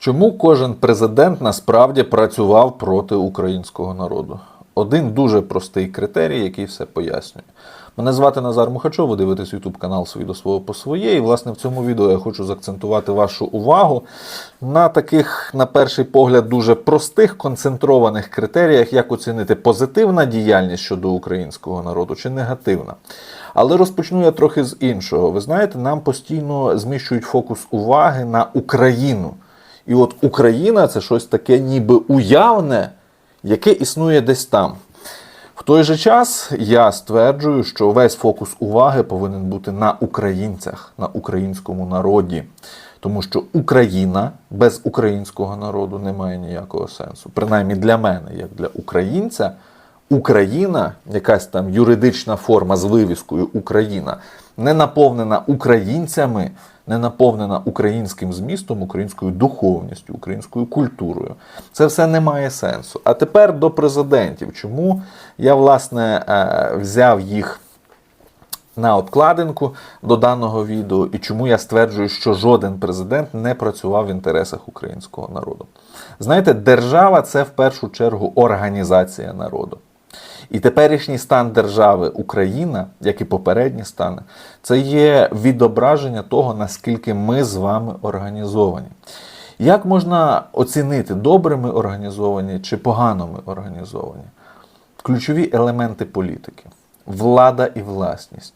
Чому кожен президент насправді працював проти українського народу? Один дуже простий критерій, який все пояснює. Мене звати Назар Мухачов, ви дивитесь YouTube канал «Свій до свого по своє. І, власне, в цьому відео я хочу заакцентувати вашу увагу на таких, на перший погляд, дуже простих концентрованих критеріях, як оцінити позитивна діяльність щодо українського народу чи негативна. Але розпочну я трохи з іншого. Ви знаєте, нам постійно зміщують фокус уваги на Україну. І от Україна це щось таке ніби уявне, яке існує десь там. В той же час я стверджую, що весь фокус уваги повинен бути на українцях, на українському народі. Тому що Україна без українського народу не має ніякого сенсу. Принаймні для мене, як для українця, Україна, якась там юридична форма з вивіскою Україна, не наповнена українцями, не наповнена українським змістом, українською духовністю, українською культурою. Це все не має сенсу. А тепер до президентів. Чому я власне е, взяв їх на обкладинку до даного відео і чому я стверджую, що жоден президент не працював в інтересах українського народу. Знаєте, держава це в першу чергу організація народу. І теперішній стан держави Україна, як і попередні стани, це є відображення того, наскільки ми з вами організовані. Як можна оцінити, добре ми організовані чи погано ми організовані? Ключові елементи політики: влада і власність,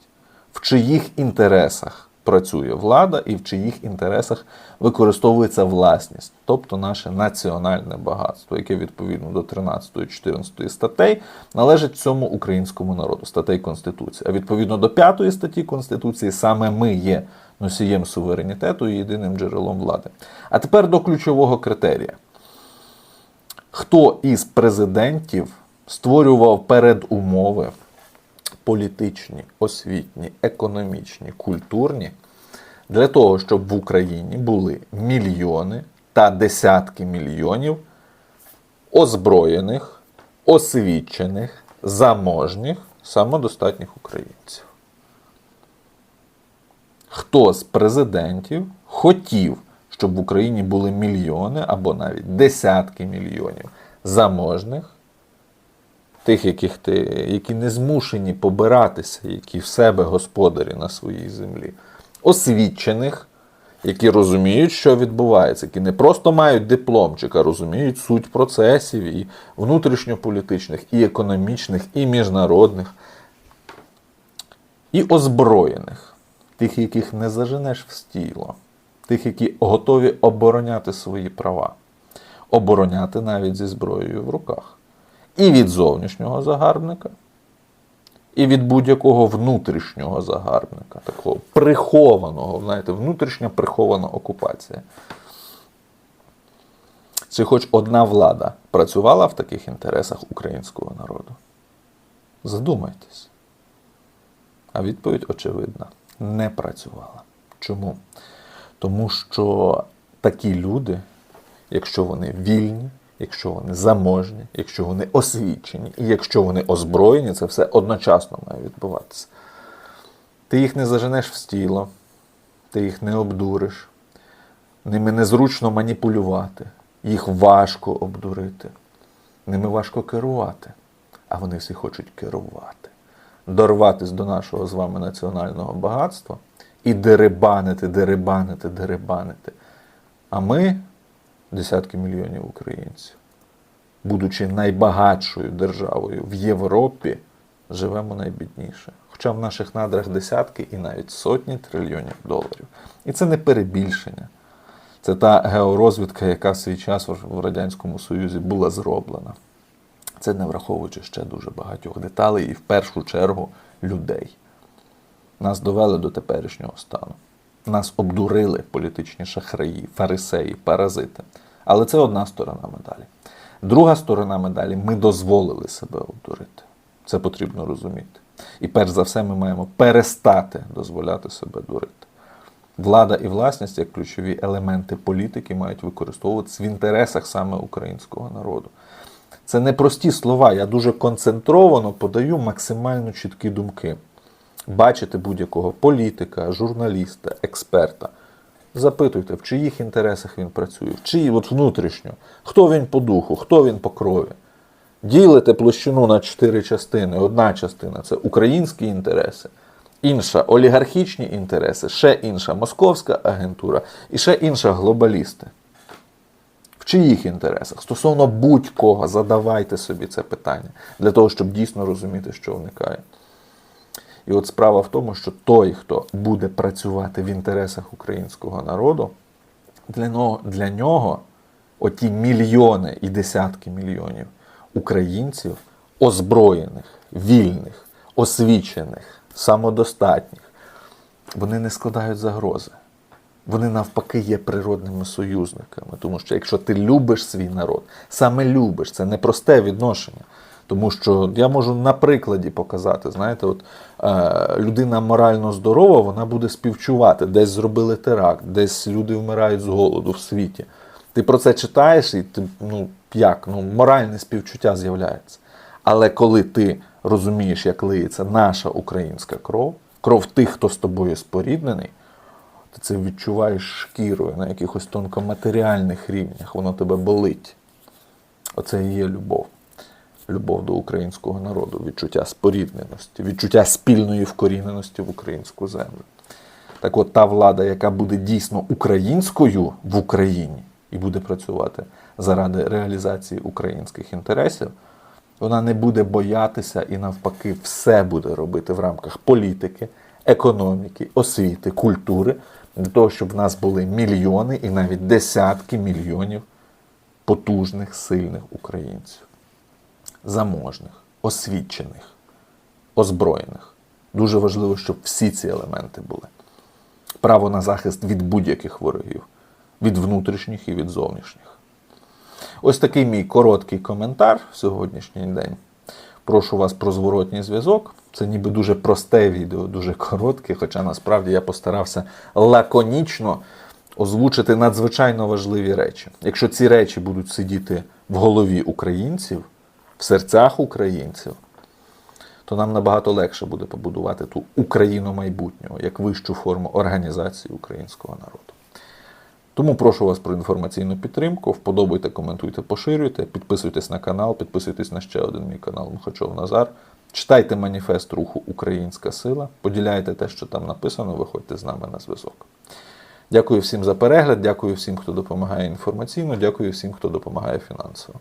в чиїх інтересах працює влада і в чиїх інтересах використовується власність, тобто наше національне багатство, яке відповідно до 13-14 статей належить цьому українському народу, статей Конституції. А відповідно до 5 статті Конституції саме ми є носієм суверенітету і єдиним джерелом влади. А тепер до ключового критерія. Хто із президентів створював передумови політичні, освітні, економічні, культурні для того, щоб в Україні були мільйони та десятки мільйонів озброєних, освічених, заможніх, самодостатніх українців? Хто з президентів хотів, щоб в Україні були мільйони або навіть десятки мільйонів заможних, тих, яких ти, які не змушені побиратися, які в себе господарі на своїй землі, освічених, які розуміють, що відбувається, які не просто мають дипломчик, а розуміють суть процесів і внутрішньополітичних, і економічних, і міжнародних, і озброєних, тих, яких не заженеш в стіло, тих, які готові обороняти свої права, обороняти навіть зі зброєю в руках і від зовнішнього загарбника, і від будь-якого внутрішнього загарбника, такого прихованого, знаєте, внутрішня прихована окупація. Чи хоч одна влада працювала в таких інтересах українського народу? Задумайтесь. А відповідь очевидна: не працювала. Чому? Тому що такі люди, якщо вони вільні, якщо вони заможні, якщо вони освічені, і якщо вони озброєні, це все одночасно має відбуватися. Ти їх не заженеш в стіло, ти їх не обдуриш, ними незручно маніпулювати, їх важко обдурити, ними важко керувати, а вони всі хочуть керувати, дорватись до нашого з вами національного багатства і дерибанити, дерибанити, дерибанити. А ми десятки мільйонів українців, будучи найбагатшою державою в Європі, живемо найбідніше. Хоча в наших надрах десятки і навіть сотні трильйонів доларів. І це не перебільшення. Це та георозвідка, яка в свій час в Радянському Союзі була зроблена. Це не враховуючи ще дуже багатьох деталей і в першу чергу людей. Нас довели до теперішнього стану. Нас обдурили політичні шахраї, фарисеї, паразити. Але це одна сторона медалі. Друга сторона медалі ми дозволили себе обдурити. Це потрібно розуміти. І перш за все, ми маємо перестати дозволяти себе дурити. Влада і власність, як ключові елементи політики, мають використовуватися в інтересах саме українського народу. Це не прості слова. Я дуже концентровано подаю максимально чіткі думки. Бачити будь-якого політика, журналіста, експерта Запитуйте, в чиїх інтересах він працює, в чиї от внутрішньо, хто він по духу, хто він по крові. Ділите площину на чотири частини. Одна частина це українські інтереси, інша олігархічні інтереси, ще інша московська агентура і ще інша глобалісти. В чиїх інтересах? Стосовно будь-кого задавайте собі це питання для того, щоб дійсно розуміти, що вникає. І от справа в тому, що той, хто буде працювати в інтересах українського народу, для нього, для нього оті мільйони і десятки мільйонів українців, озброєних, вільних, освічених, самодостатніх, вони не складають загрози. Вони навпаки є природними союзниками. Тому що якщо ти любиш свій народ, саме любиш, це не просте відношення. Тому що я можу на прикладі показати, знаєте, от е, людина морально здорова, вона буде співчувати. Десь зробили теракт, десь люди вмирають з голоду в світі. Ти про це читаєш, і ти, ну як, ну, моральне співчуття з'являється. Але коли ти розумієш, як лиється наша українська кров, кров тих, хто з тобою споріднений, ти це відчуваєш шкірою на якихось тонкоматеріальних рівнях, воно тебе болить. Оце і є любов. Любов до українського народу, відчуття спорідненості, відчуття спільної вкоріненості в українську землю. Так от та влада, яка буде дійсно українською в Україні і буде працювати заради реалізації українських інтересів, вона не буде боятися і навпаки все буде робити в рамках політики, економіки, освіти, культури, для того, щоб в нас були мільйони і навіть десятки мільйонів потужних, сильних українців, заможних, освічених, озброєних. Дуже важливо, щоб всі ці елементи були. Право на захист від будь-яких ворогів, від внутрішніх і від зовнішніх. Ось такий мій короткий коментар в сьогоднішній день. Прошу вас про зворотній зв'язок. Це ніби дуже просте відео, дуже коротке, хоча насправді я постарався лаконічно озвучити надзвичайно важливі речі. Якщо ці речі будуть сидіти в голові українців, в серцях українців, то нам набагато легше буде побудувати ту Україну майбутнього як вищу форму організації українського народу. Тому прошу вас про інформаційну підтримку. Вподобайте, коментуйте, поширюйте, підписуйтесь на канал, підписуйтесь на ще один мій канал Мухачов Назар. Читайте маніфест руху Українська сила, поділяйте те, що там написано, виходьте з нами на зв'язок. Дякую всім за перегляд, дякую всім, хто допомагає інформаційно, дякую всім, хто допомагає фінансово.